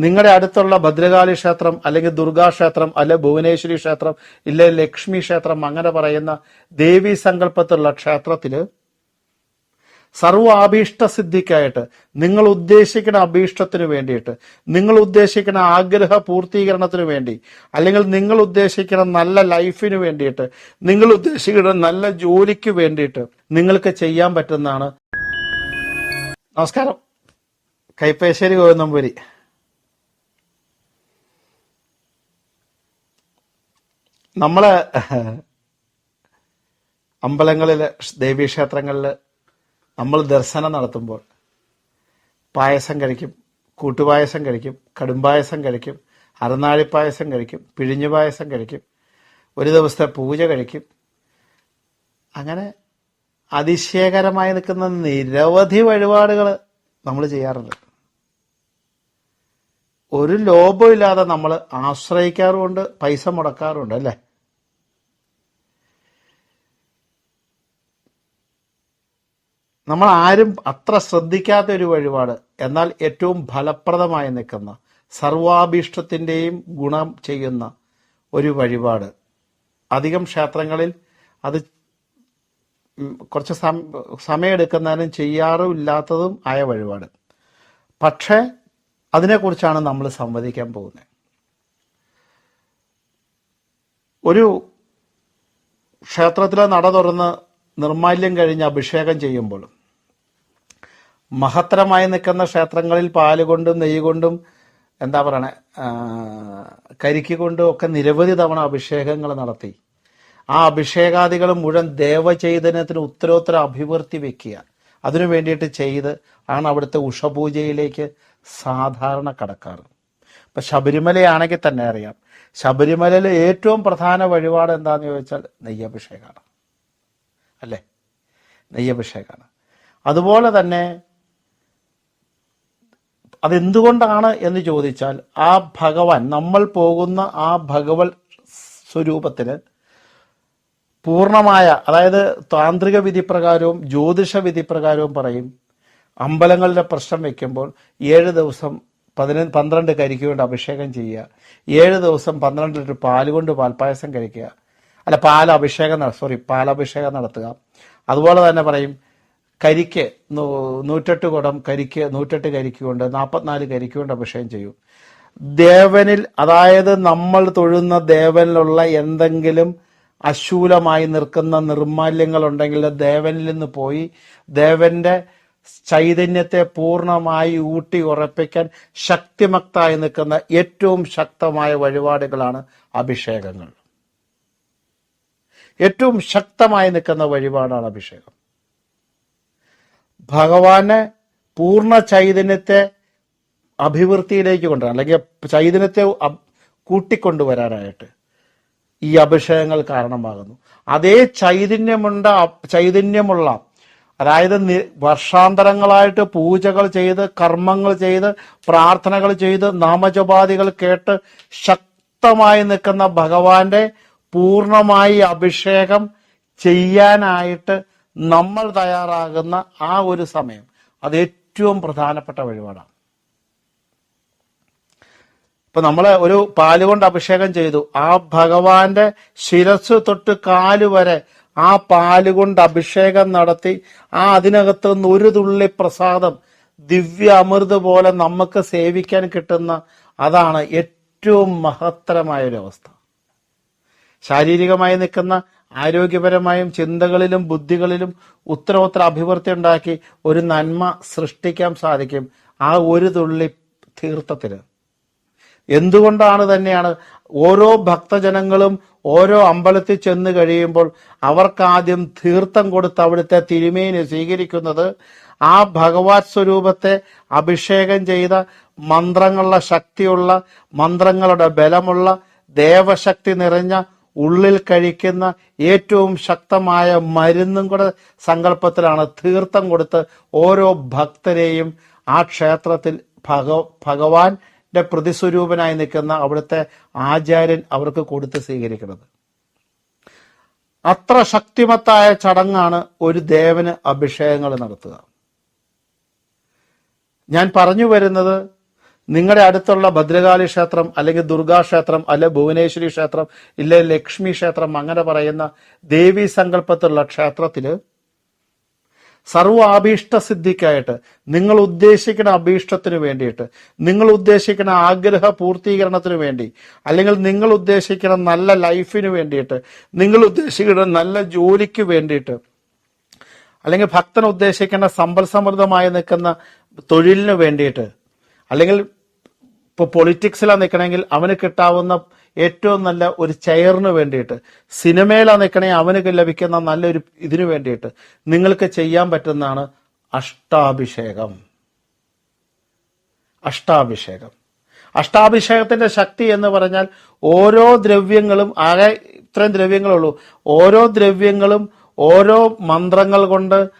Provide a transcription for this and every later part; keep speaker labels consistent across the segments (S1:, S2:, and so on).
S1: നിങ്ങളുടെ അടുത്തുള്ള ഭദ്രകാളി ക്ഷേത്രം അല്ലെങ്കിൽ ദുർഗാ ക്ഷേത്രം അല്ലെ ഭുവനേശ്വരി ക്ഷേത്രം ഇല്ലെ ലക്ഷ്മി ക്ഷേത്രം അങ്ങനെ പറയുന്ന ദേവീ സങ്കല്പത്തിലുള്ള ക്ഷേത്രത്തിൽ സർവ അഭീഷ്ട സിദ്ധിക്കായിട്ട് നിങ്ങൾ ഉദ്ദേശിക്കുന്ന അഭീഷ്ടത്തിന് വേണ്ടിയിട്ട് നിങ്ങൾ ഉദ്ദേശിക്കുന്ന ആഗ്രഹ പൂർത്തീകരണത്തിന് വേണ്ടി അല്ലെങ്കിൽ നിങ്ങൾ ഉദ്ദേശിക്കുന്ന നല്ല ലൈഫിന് വേണ്ടിയിട്ട് നിങ്ങൾ ഉദ്ദേശിക്കുന്ന നല്ല ജോലിക്ക് വേണ്ടിയിട്ട് നിങ്ങൾക്ക് ചെയ്യാൻ പറ്റുന്നതാണ്. നമസ്കാരം. കൈപ്പേശ്ശേരി ഗോവിന്ദമ്പുരി നമ്മൾ അമ്പലങ്ങളിൽ ദേവീക്ഷേത്രങ്ങളിൽ നമ്മൾ ദർശനം നടത്തുമ്പോൾ പായസം കഴിക്കും കൂട്ടുപായസം കഴിക്കും കടുംപായസം കഴിക്കും അരനാഴിപ്പായസം കഴിക്കും പിഴിഞ്ഞു പായസം കഴിക്കും ഒരു ദിവസത്തെ പൂജ കഴിക്കും. അങ്ങനെ അതിശയകരമായി നിൽക്കുന്ന നിരവധി വഴിപാടുകൾ നമ്മൾ ചെയ്യാറുണ്ട്. ഒരു ലോഭമില്ലാതെ നമ്മൾ ആശ്രയിക്കാറുമുണ്ട് പൈസ മുടക്കാറുമുണ്ട് അല്ലേ? നമ്മൾ ആരും അത്ര ശ്രദ്ധിക്കാത്ത ഒരു വഴിപാട്. എന്നാൽ ഏറ്റവും ഫലപ്രദമായി നിൽക്കുന്ന സർവാഭീഷ്ടത്തിന്റെയും ഗുണം ചെയ്യുന്ന ഒരു വഴിപാട്. അധികം ക്ഷേത്രങ്ങളിൽ അത് കുറച്ച് സമയമെടുക്കുന്നതിനും ചെയ്യാറുമില്ലാത്തതും ആയ വഴിപാട്. പക്ഷേ അതിനെക്കുറിച്ചാണ് നമ്മൾ സംവദിക്കാൻ പോകുന്നത്. ഒരു ക്ഷേത്രത്തിലെ നട തുറന്ന് നിർമാല്യം കഴിഞ്ഞ് അഭിഷേകം ചെയ്യുമ്പോൾ മഹത്തരമായി നിൽക്കുന്ന ക്ഷേത്രങ്ങളിൽ പാൽ കൊണ്ടും നെയ്യ് കൊണ്ടും എന്താ പറയണേ കരിക്ക് കൊണ്ടും ഒക്കെ നിരവധി തവണ അഭിഷേകങ്ങൾ നടത്തി. ആ അഭിഷേകാദികൾ മുഴുവൻ ദേവചൈതന്യത്തിന് ഉത്തരോത്തര അഭിവൃദ്ധി വെക്കുക. അതിനു വേണ്ടിയിട്ട് ചെയ്ത് ആണ് അവിടുത്തെ ഉഷപൂജയിലേക്ക് സാധാരണ കടക്കാറ്. ഇപ്പൊ ശബരിമലയാണെങ്കിൽ തന്നെ അറിയാം. ശബരിമലയിൽ ഏറ്റവും പ്രധാന വഴിപാട് എന്താന്ന് ചോദിച്ചാൽ നെയ്യഭിഷേകമാണ് അല്ലേ? നെയ്യഭിഷേകമാണ് അതുപോലെ തന്നെ അതെന്തുകൊണ്ടാണ് എന്ന് ചോദിച്ചാൽ ആ ഭഗവാൻ നമ്മൾ പോകുന്ന ആ ഭഗവത് സ്വരൂപത്തിന് പൂർണമായ അതായത് താന്ത്രിക വിധി പ്രകാരവും ജ്യോതിഷ വിധി പ്രകാരവും പറയും അമ്പലങ്ങളിലെ പ്രശ്നം വെക്കുമ്പോൾ ഏഴ് ദിവസം പതിന പന്ത്രണ്ട് കരിക്ക് കൊണ്ട് അഭിഷേകം ചെയ്യുക ഏഴ് ദിവസം പന്ത്രണ്ട് ലിറ്റർ പാൽ കൊണ്ട് പാൽപ്പായസം കഴിക്കുക. അല്ല പാൽ അഭിഷേകം സോറി പാലഭിഷേകം നടത്തുക. അതുപോലെ തന്നെ പറയും കരിക്ക് നൂറ്റെട്ട് കുടം കരിക്ക് നൂറ്റെട്ട് കരിക്ക് കൊണ്ട് നാൽപ്പത്തിനാല് കരിക്ക് കൊണ്ട് അഭിഷേകം ചെയ്യും. ദേവനിൽ അതായത് നമ്മൾ തൊഴുന്ന ദേവനിലുള്ള എന്തെങ്കിലും അശൂലമായി നിൽക്കുന്ന നിർമാല്യങ്ങൾ ഉണ്ടെങ്കിൽ ദേവനിൽ നിന്ന് പോയി ദേവന്റെ ചൈതന്യത്തെ പൂർണമായി ഊട്ടി ഉറപ്പിക്കാൻ ശക്തിമക്തായി നിൽക്കുന്ന ഏറ്റവും ശക്തമായ വഴിപാടുകളാണ് അഭിഷേകങ്ങൾ. ഏറ്റവും ശക്തമായി നിൽക്കുന്ന വഴിപാടാണ് അഭിഷേകം. ഭഗവാനെ പൂർണ ചൈതന്യത്തെ അഭിവൃദ്ധിയിലേക്ക് കൊണ്ടുവരാൻ അല്ലെങ്കിൽ ചൈതന്യത്തെ കൂട്ടിക്കൊണ്ടുവരാനായിട്ട് ഈ അഭിഷേകങ്ങൾ കാരണമാകുന്നു. അതേ ചൈതന്യമുണ്ട ചൈതന്യമുള്ള അതായത് വർഷാന്തരങ്ങളായിട്ട് പൂജകൾ ചെയ്ത് കർമ്മങ്ങൾ ചെയ്ത് പ്രാർത്ഥനകൾ ചെയ്ത് നാമജപാദികൾ കേട്ട് ശക്തമായി നിൽക്കുന്ന ഭഗവാന്റെ പൂർണമായി അഭിഷേകം ചെയ്യാനായിട്ട് നമ്മൾ തയ്യാറാകുന്ന ആ ഒരു സമയം അത് ഏറ്റവും പ്രധാനപ്പെട്ട വഴിപാടാണ്. ഇപ്പൊ നമ്മൾ ഒരു പാൽ കൊണ്ട് അഭിഷേകം ചെയ്തു. ആ ഭഗവാന്റെ ശിരസ് തൊട്ട് കാൽ വരെ ആ പാൽ കൊണ്ട് അഭിഷേകം നടത്തി ആ അതിനകത്ത് നിന്ന് ഒരു തുള്ളി പ്രസാദം ദിവ്യ അമൃത് പോലെ നമുക്ക് സേവിക്കാൻ കിട്ടുന്ന അതാണ് ഏറ്റവും മഹത്തരമായ ഒരു അവസ്ഥ ശാരീരികമായി നിൽക്കുന്ന ആരോഗ്യപരമായും ചിന്തകളിലും ബുദ്ധികളിലും ഉത്തരോത്തര അഭിവൃദ്ധി ഉണ്ടാക്കി ഒരു നന്മ സൃഷ്ടിക്കാൻ സാധിക്കും ആ ഒരു തുള്ളി തീർത്ഥത്തിന്. എന്തുകൊണ്ടാണ് തന്നെയാണ് ഓരോ ഭക്തജനങ്ങളും ഓരോ അമ്പലത്തിൽ ചെന്ന് കഴിയുമ്പോൾ അവർക്കാദ്യം തീർത്ഥം കൊടുത്ത് അവിടുത്തെ തിരുമേനെ സ്വീകരിക്കുന്നത് ആ ഭഗവാൻ സ്വരൂപത്തെ അഭിഷേകം ചെയ്ത മന്ത്രങ്ങളുടെ ശക്തിയുള്ള മന്ത്രങ്ങളുടെ ബലമുള്ള ദേവശക്തി നിറഞ്ഞ ഉള്ളിൽ കഴിക്കുന്ന ഏറ്റവും ശക്തമായ മരുന്നും കൂടെ സങ്കല്പത്തിലാണ് തീർത്ഥം കൊടുത്ത് ഓരോ ഭക്തരെയും ആ ക്ഷേത്രത്തിൽ ഭഗ ഭഗവാന്റെ പ്രതിസ്വരൂപനായി നിൽക്കുന്ന അവിടുത്തെ ആചാര്യൻ അവർക്ക് കൊടുത്ത് സ്വീകരിക്കുന്നത്. അത്ര ശക്തിമത്തായ ചടങ്ങാണ് ഒരു ദേവന് അഭിഷേകങ്ങൾ നടത്തുക. ഞാൻ പറഞ്ഞു വരുന്നത് നിങ്ങളുടെ അടുത്തുള്ള ഭദ്രകാളി ക്ഷേത്രം അല്ലെങ്കിൽ ദുർഗാ ക്ഷേത്രം അല്ലെ ഭുവനേശ്വരി ക്ഷേത്രം ഇല്ലെ ലക്ഷ്മി ക്ഷേത്രം അങ്ങനെ പറയുന്ന ദേവീ സങ്കല്പത്തിലുള്ള ക്ഷേത്രത്തിൽ സർവ അഭീഷ്ട സിദ്ധിക്കായിട്ട് നിങ്ങൾ ഉദ്ദേശിക്കുന്ന അഭീഷ്ടത്തിന് വേണ്ടിയിട്ട് നിങ്ങൾ ഉദ്ദേശിക്കുന്ന ആഗ്രഹ പൂർത്തീകരണത്തിന് വേണ്ടി അല്ലെങ്കിൽ നിങ്ങൾ ഉദ്ദേശിക്കുന്ന നല്ല ലൈഫിന് വേണ്ടിയിട്ട് നിങ്ങൾ ഉദ്ദേശിക്കുന്ന നല്ല ജോലിക്ക് വേണ്ടിയിട്ട് അല്ലെങ്കിൽ ഭക്തൻ ഉദ്ദേശിക്കുന്ന സമ്പൽ സമൃദ്ധമായി നിൽക്കുന്ന തൊഴിലിന് വേണ്ടിയിട്ട് അല്ലെങ്കിൽ ഇപ്പോൾ പൊളിറ്റിക്സിലാണ് നിൽക്കണമെങ്കിൽ അവന് കിട്ടാവുന്ന ഏറ്റവും നല്ല ഒരു ചെയറിന് വേണ്ടിയിട്ട് സിനിമയിലാണ് നിൽക്കണമെങ്കിൽ അവന് ലഭിക്കുന്ന നല്ലൊരു ഇതിനു വേണ്ടിയിട്ട് നിങ്ങൾക്ക് ചെയ്യാൻ പറ്റുന്നതാണ് അഷ്ടാഭിഷേകം. അഷ്ടാഭിഷേകം. അഷ്ടാഭിഷേകത്തിന്റെ ശക്തി എന്ന് പറഞ്ഞാൽ ഓരോ ദ്രവ്യങ്ങളും ആകെ ഇത്രയും ദ്രവ്യങ്ങളുള്ളൂ ഓരോ ദ്രവ്യങ്ങളും ഓരോ മന്ത്രങ്ങൾ കൊണ്ട്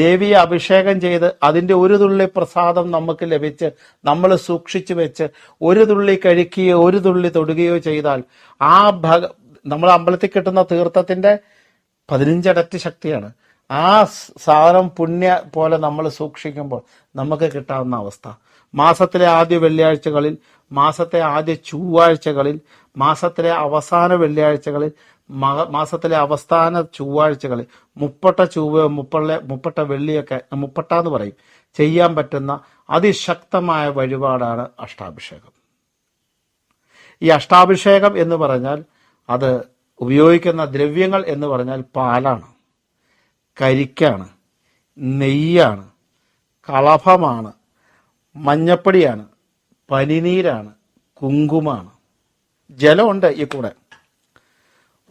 S1: ദേവിയെ അഭിഷേകം ചെയ്ത് അതിന്റെ ഒരു തുള്ളി പ്രസാദം നമുക്ക് ലഭിച്ച് നമ്മൾ സൂക്ഷിച്ചു വെച്ച് ഒരു തുള്ളി കഴിക്കുകയോ ഒരു തുള്ളി തൊടുകയോ ചെയ്താൽ ആ ഭഗ നമ്മൾ അമ്പലത്തിൽ കിട്ടുന്ന തീർത്ഥത്തിന്റെ പതിനഞ്ചടറ്റ് ശക്തിയാണ്. ആ സാധനം പുണ്യ പോലെ നമ്മൾ സൂക്ഷിക്കുമ്പോൾ നമുക്ക് കിട്ടാവുന്ന അവസ്ഥ. മാസത്തിലെ ആദ്യ വെള്ളിയാഴ്ചകളിൽ മാസത്തെ ആദ്യ ചൊവ്വാഴ്ചകളിൽ മാസത്തിലെ അവസാന വെള്ളിയാഴ്ചകളിൽ മാസത്തിലെ അവസാന ചൊവ്വാഴ്ചകളിൽ മുപ്പട്ട ചൊവ്വ മുപ്പള്ള മുപ്പട്ട വെള്ളിയൊക്കെ മുപ്പട്ട എന്ന് പറയും. ചെയ്യാൻ പറ്റുന്ന അതിശക്തമായ വഴിപാടാണ് അഷ്ടാഭിഷേകം. ഈ അഷ്ടാഭിഷേകം എന്ന് പറഞ്ഞാൽ അത് ഉപയോഗിക്കുന്ന ദ്രവ്യങ്ങൾ എന്ന് പറഞ്ഞാൽ പാലാണ് കരിക്കാണ് നെയ്യാണ് കളഭമാണ് മഞ്ഞപ്പൊടിയാണ് പനിനീരാണ് കുങ്കുമാണ്. ജലമുണ്ട് ഈ കൂടെ.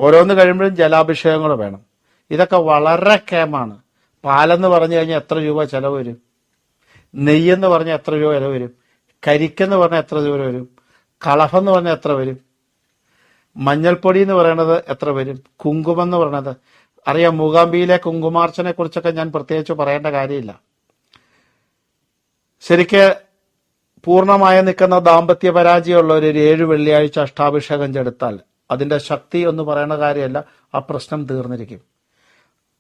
S1: ഓരോന്ന് കഴിയുമ്പോഴും ജലാഭിഷേകം വേണം. ഇതൊക്കെ വളരെ കേമാണ് പാലെന്ന് പറഞ്ഞു കഴിഞ്ഞാൽ എത്ര രൂപ ചിലവ് വരും? നെയ്യെന്ന് പറഞ്ഞാൽ എത്ര രൂപ വില വരും? കരിക്കെന്ന് പറഞ്ഞാൽ എത്ര രൂപ വരും? കളഫെന്ന് പറഞ്ഞാൽ എത്ര വരും? മഞ്ഞൾപ്പൊടി എന്ന് പറയണത് എത്ര വരും? കുങ്കുമം എന്ന് പറയണത്. അറിയാം മൂകാംബിയിലെ കുങ്കുമാർച്ചനെ കുറിച്ചൊക്കെ ഞാൻ പ്രത്യേകിച്ച് പറയേണ്ട കാര്യമില്ല. ശരിക്ക് പൂർണമായി നിൽക്കുന്ന ദാമ്പത്യ പരാജയമുള്ള ഒരു ഏഴ് വെള്ളിയാഴ്ച അഷ്ടാഭിഷേകം ചെടുത്താൽ അതിന്റെ ശക്തി എന്ന് പറയുന്ന കാര്യമല്ല ആ പ്രശ്നം തീർന്നിരിക്കും.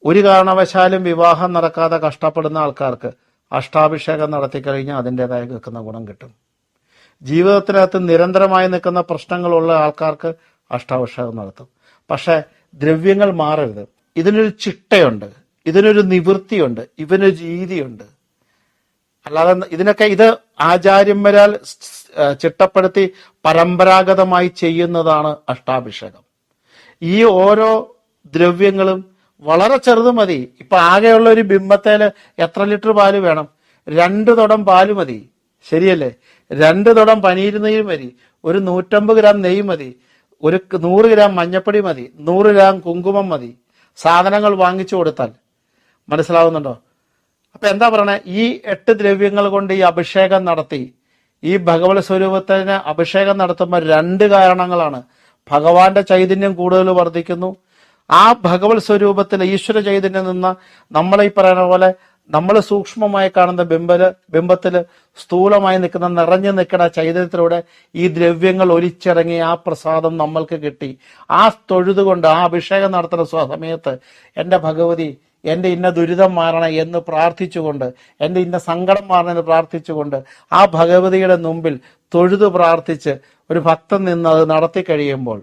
S1: ഒരു കാരണവശാലും വിവാഹം നടക്കാതെ കഷ്ടപ്പെടുന്ന ആൾക്കാർക്ക് അഷ്ടാഭിഷേകം നടത്തി കഴിഞ്ഞാൽ അതിന്റെതായി നിൽക്കുന്ന ഗുണം കിട്ടും. ജീവിതത്തിനകത്ത് നിരന്തരമായി നിൽക്കുന്ന പ്രശ്നങ്ങളുള്ള ആൾക്കാർക്ക് അഷ്ടാഭിഷേകം നടത്തും. പക്ഷേ ദ്രവ്യങ്ങൾ മാറരുത്. ഇതിനൊരു ചിട്ടയുണ്ട്. ഇതിനൊരു നിവൃത്തിയുണ്ട്. ഇവനൊരു രീതിയുണ്ട് അല്ലാതെ ഇതിനൊക്കെ ഇത് ആചാര്യന്മാരാൽ ചിട്ടപ്പെടുത്തി പരമ്പരാഗതമായി ചെയ്യുന്നതാണ് അഷ്ടാഭിഷേകം. ഈ ഓരോ ദ്രവ്യങ്ങളും വളരെ ചെറുത് മതി. ഇപ്പൊ ആകെയുള്ള ഒരു ബിംബത്തേൽ എത്ര ലിറ്റർ പാൽ വേണം? രണ്ട് തുടം പാൽ മതി. ശരിയല്ലേ? രണ്ട് തുടം നെയ്യ് മതി. ഒരു നൂറ്റമ്പത് ഗ്രാം നെയ്യ് മതി. ഒരു നൂറ് ഗ്രാം മഞ്ഞപ്പൊടി മതി. നൂറ് ഗ്രാം കുങ്കുമം മതി. സാധനങ്ങൾ വാങ്ങിച്ചു കൊടുത്താൽ. മനസ്സിലാവുന്നുണ്ടോ? അപ്പൊ എന്താ പറയണേ? ഈ എട്ട് ദ്രവ്യങ്ങൾ കൊണ്ട് ഈ അഭിഷേകം നടത്തി ഈ ഭഗവത് സ്വരൂപത്തിന് അഭിഷേകം നടത്തുമ്പോൾ രണ്ട് കാരണങ്ങളാണ്. ഭഗവാന്റെ ചൈതന്യം കൂടുതൽ വർദ്ധിക്കുന്നു. ആ ഭഗവത് സ്വരൂപത്തിൽ ഈശ്വര ചൈതന്യം നിന്ന് നമ്മളെ പറയുന്ന പോലെ നമ്മൾ സൂക്ഷ്മമായി കാണുന്ന ബിംബൽ ബിംബത്തിൽ സ്ഥൂലമായി നിൽക്കുന്ന നിറഞ്ഞു നിൽക്കുന്ന ചൈതന്യത്തിലൂടെ ഈ ദ്രവ്യങ്ങൾ ഒലിച്ചിറങ്ങി ആ പ്രസാദം നമ്മൾക്ക് കിട്ടി. ആ തൊഴുതുകൊണ്ട് ആ അഭിഷേകം നടത്തുന്ന സമയത്ത് എന്റെ ഭഗവതി എന്റെ ഇന്ന ദുരിതം മാറണം എന്ന് പ്രാർത്ഥിച്ചുകൊണ്ട് എന്റെ ഇന്ന സങ്കടം മാറണം എന്ന് പ്രാർത്ഥിച്ചുകൊണ്ട് ആ ഭഗവതിയുടെ മുമ്പിൽ തൊഴുതു പ്രാർത്ഥിച്ച് ഒരു ഭക്തൻ നിന്ന് അത് നടത്തി കഴിയുമ്പോൾ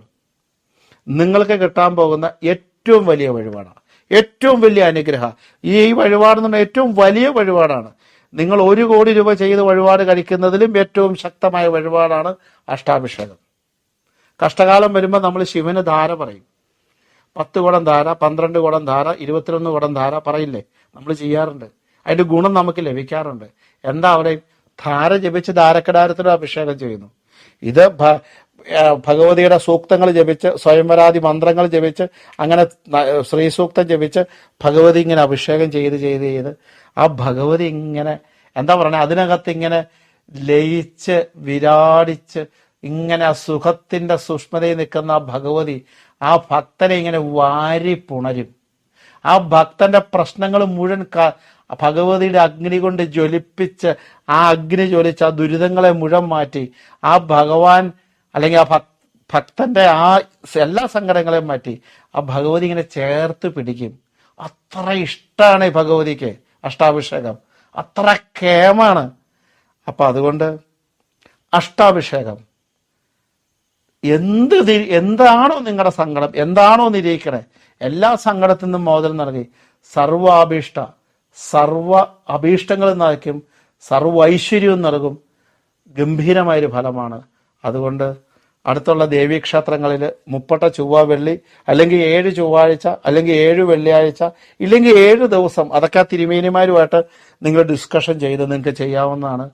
S1: നിങ്ങൾക്ക് കിട്ടാൻ പോകുന്ന ഏറ്റവും വലിയ വഴിപാടാണ്. ഏറ്റവും വലിയ അനുഗ്രഹ. ഈ വഴിപാട് എന്ന് പറഞ്ഞാൽ ഏറ്റവും വലിയ വഴിപാടാണ്. നിങ്ങൾ ഒരു കോടി രൂപ ചെയ്ത് വഴിപാട് കഴിക്കുന്നതിലും ഏറ്റവും ശക്തമായ വഴിപാടാണ് അഷ്ടാഭിഷേകം. കഷ്ടകാലം വരുമ്പോൾ നമ്മൾ ശിവന് ധാര പറയും. പത്ത് കുടം ധാര പന്ത്രണ്ട് കുടം ധാര ഇരുപത്തിരൊന്ന് കുടം ധാര പറയില്ലേ? നമ്മൾ ചെയ്യാറുണ്ട്. അതിന്റെ ഗുണം നമുക്ക് ലഭിക്കാറുണ്ട്. എന്താ അവിടെ ധാര ജപിച്ച് ധാരക്കടാരത്തിന് അഭിഷേകം ചെയ്യുന്നു? ഇത് ഭഗവതിയുടെ സൂക്തങ്ങൾ ജപിച്ച് സ്വയംവരാതി മന്ത്രങ്ങൾ ജപിച്ച് അങ്ങനെ ശ്രീസൂക്തം ശ്രീ സൂക്തം ജപിച്ച് ഭഗവതി ഇങ്ങനെ അഭിഷേകം ചെയ്ത് ചെയ്ത് ചെയ്ത് ആ ഭഗവതി ഇങ്ങനെ എന്താ പറയുക അതിനകത്ത് ഇങ്ങനെ ലയിച്ച് വിരാടിച്ച് ഇങ്ങനെ സുഖത്തിന്റെ സൂക്ഷ്മതയിൽ നിൽക്കുന്ന ആ ഭഗവതി ആ ഭക്തനെ ഇങ്ങനെ വാരി പുണരും. ആ ഭക്തന്റെ പ്രശ്നങ്ങൾ മുഴുവൻ ഭഗവതിയുടെ അഗ്നി കൊണ്ട് ജ്വലിപ്പിച്ച് ആ അഗ്നി ജ്വലിച്ച് ആ ദുരിതങ്ങളെ മുഴുവൻ മാറ്റി ആ ഭഗവാൻ അല്ലെങ്കിൽ ആ ഭക് ഭക്തന്റെ ആ എല്ലാ സങ്കടങ്ങളെയും മാറ്റി ആ ഭഗവതി ഇങ്ങനെ ചേർത്ത് പിടിക്കും. അത്ര ഇഷ്ടമാണ് ഈ ഭഗവതിക്ക് അഷ്ടാഭിഷേകം. അത്ര കേമാണ് അപ്പൊ അതുകൊണ്ട് അഷ്ടാഭിഷേകം. എന്ത് എന്താണോ നിങ്ങളുടെ സങ്കടം എന്താണോ നിരീക്ഷണേ എല്ലാ സങ്കടത്തിൽ നിന്നും മോചനം നൽകി. സർവാഭീഷ്ട സർവ അഭീഷ്ടങ്ങൾ നൽകും സർവ ഐശ്വര്യവും നൽകും. ഗംഭീരമായൊരു ഫലമാണ്. അതുകൊണ്ട് അടുത്തുള്ള ദേവീക്ഷേത്രങ്ങളിൽ മുപ്പട്ട ചൊവ്വ വെള്ളി അല്ലെങ്കിൽ ഏഴ് ചൊവ്വാഴ്ച അല്ലെങ്കിൽ ഏഴ് വെള്ളിയാഴ്ച ഇല്ലെങ്കിൽ ഏഴ് ദിവസം അതൊക്കെ തിരുമേനിമാരുമായിട്ട് നിങ്ങൾ ഡിസ്കഷൻ ചെയ്ത് നിങ്ങൾക്ക് ചെയ്യാവുന്നതാണ്.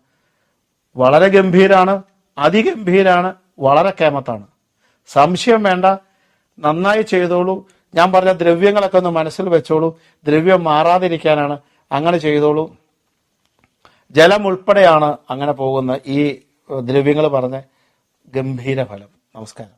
S1: വളരെ ഗംഭീരാണ് അതിഗംഭീരാണ്. വളരെ കേമത്താണ്. സംശയം വേണ്ട. നന്നായി ചെയ്തോളൂ. ഞാൻ പറഞ്ഞ ദ്രവ്യങ്ങളൊക്കെ ഒന്ന് മനസ്സിൽ വെച്ചോളൂ. ദ്രവ്യം മാറാതിരിക്കാനാണ് അങ്ങനെ ചെയ്തോളൂ. ജലം ഉൾപ്പെടെയാണ് അങ്ങനെ പോകുന്ന ഈ ദ്രവ്യങ്ങൾ പറഞ്ഞ ഗംഭീര ഫലം. നമസ്കാരം.